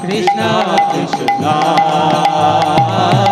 Krishna Krishna